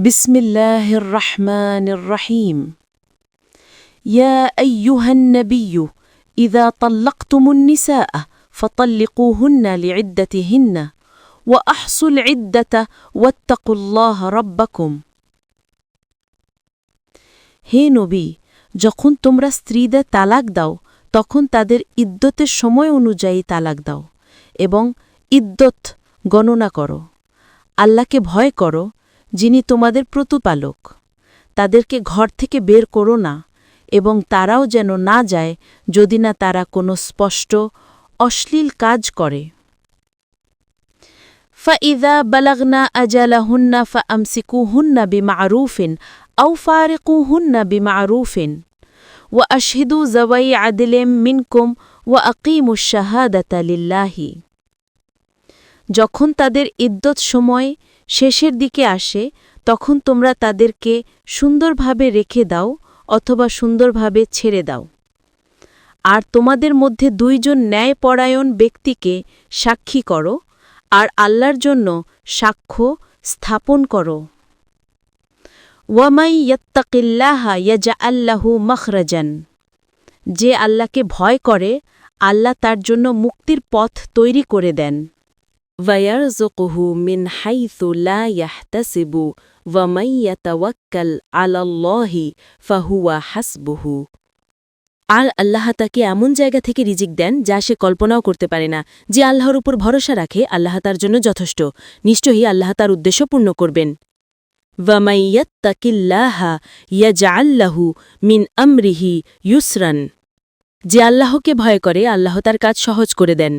بسم الله الرحمن الرحيم يا ايها النبي اذا طلقتم النساء فطلقوهن لعدتهن واحصوا العده واتقوا الله ربكم হে নবী যখন তোমরা স্ত্রীদের তালাক দাও তখন তাদের ইদ্যতের সময় অনুযায়ী তালাক দাও এবং ইদ্যত গণনা করো আল্লাহকে ভয় করো যিনি তোমাদের প্রতুপালক। তাদেরকে ঘর থেকে বের করো না, এবং তারাও যেন না যায় যদি না তারা কোনো স্পষ্ট, অশ্লীল কাজ করে। ফাইদা বালাগনা আজালাহুন্না ফা আমসিকুহুন্না বিমারুফিন আউ ফারেকুহুন্না বিমারুফিন। ও আশিদু জওয়াই আদিলেম মিনকুম ও আকিমুশাহাদাতা লিল্লাহি। যখন তাদের ইদ্যত সময় শেষের দিকে আসে, তখন তোমরা তাদেরকে সুন্দরভাবে রেখে দাও অথবা সুন্দরভাবে ছেড়ে দাও। আর তোমাদের মধ্যে দুইজন ন্যায়পরায়ণ ব্যক্তিকে সাক্ষী করো, আর আল্লাহর জন্য সাক্ষ্য স্থাপন করো। ওয়ামাই ইয়াত্তাকিল্লাহা ইয়াজা আল্লাহু মখরাজান। যে আল্লাহকে ভয় করে, আল্লাহ তার জন্য মুক্তির পথ তৈরি করে দেন। ويرزقه من حيث لا يحتسب ومن يتوكل على الله فهو حسبه আর আল্লাহ তাকে এমন জায়গা থেকে রিজিক দেন যা সে কল্পনাও করতে পারে না যে আল্লাহর উপর ভরসা রাখে আল্লাহ তার জন্য যথেষ্ট নিশ্চয়ই আল্লাহ তার উদ্দেশ্য পূর্ণ করবেন ওয়ামাইয়াত্তাকিল্লাহা ইয়াজআল্লাহু মিন আমরিহি ইউসরান যে আল্লাহকে ভয় করে আল্লাহ তার কাজ সহজ করে দেন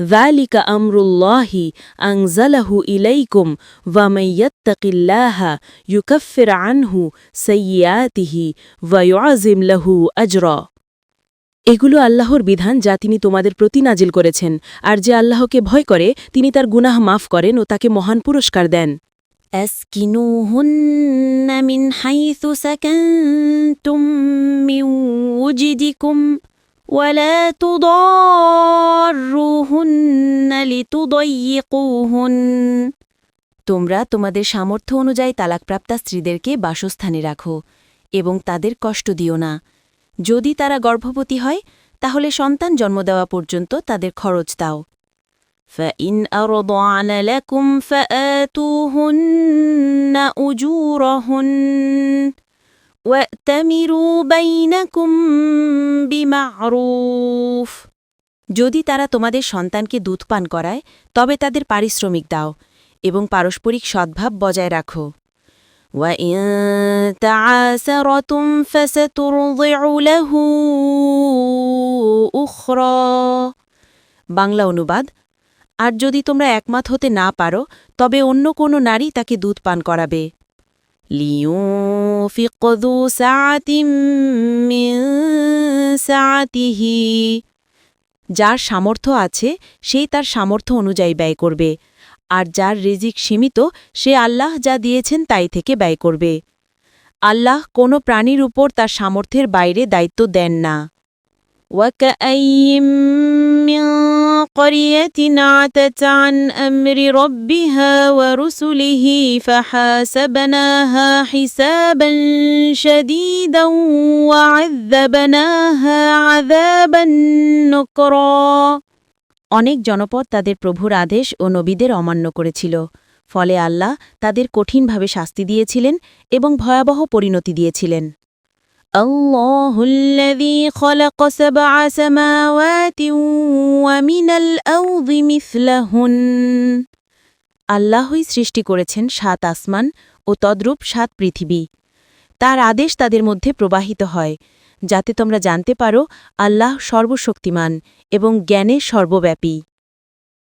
ذلك أمر الله أنزله إليكم ومن يتق الله يكفر عنه سيئاته ويعزم له أجرا এগুলো আল্লাহর বিধান যা তিনি তোমাদের প্রতি নাজিল করেছেন আর যে আল্লাহকে ভয় করে তিনি তার গুনাহ মাফ করেন ও তাকে মহান পুরস্কার দেন أسكنوهن من حيث سكنتم من وجدكم ولا تضاروهن لتضيقوهن তোমরা তোমাদের সামর্থ্য অনুযায়ী তালাকপ্রাপ্তা স্ত্রীদেরকে বাসস্থানে রাখো এবং তাদের কষ্ট দিও না যদি তারা গর্ভবতী হয় তাহলে সন্তান জন্ম দেওয়া পর্যন্ত তাদের খরচ দাও فإن أرضعن لكم فآتوهن أجورهن ওয়াতামিরু বাইনাকুম বিমারুফ যদি তারা তোমাদের সন্তানকে দুধ পান করায়, তবে তাদের পারিশ্রমিক দাও এবং পারস্পরিক সদ্ভাব বজায় রাখো। বাংলা অনুবাদ, আর যদি তোমরা একমত হতে না পারো, তবে অন্য কোনো নারী তাকে দুধ পান করাবে। لينفق ذو سعة من سعته। যার সামর্থ্য আছে সেই তার সামর্থ্য অনুযায়ী ব্যয় করবে। আর যার রিজিক সীমিত, সে আল্লাহ যা দিয়েছেন তাই থেকে ব্যয় করবে। আল্লাহ কোনো প্রাণীর উপর তার সামর্থ্যের বাইরে দায়িত্ব দেন না। وكأين من قرية عتت عن أمر ربها ورسله فحاسبناها حسابا شديدا وعذبناها عذابا نكرا অনেক জনপদ তাদের প্রভুর আদেশ ও নবীদের অমান্য করেছিল ফলে আল্লাহ তাদের কঠিনভাবে শাস্তি দিয়েছিলেন এবং ভয়াবহ পরিণতি দিয়েছিলেন الله الذي خلق سبع سماوات ومن الأرض مثلهن আল্লাহই সৃষ্টি করেছেন সাত আসমান ও তদ্রূপ সাত পৃথিবী তার আদেশ তাদের মধ্যে প্রবাহিত হয় যাতে তোমরা জানতে পারো আল্লাহ সর্বশক্তিমান এবং জ্ঞানে সর্বব্যাপী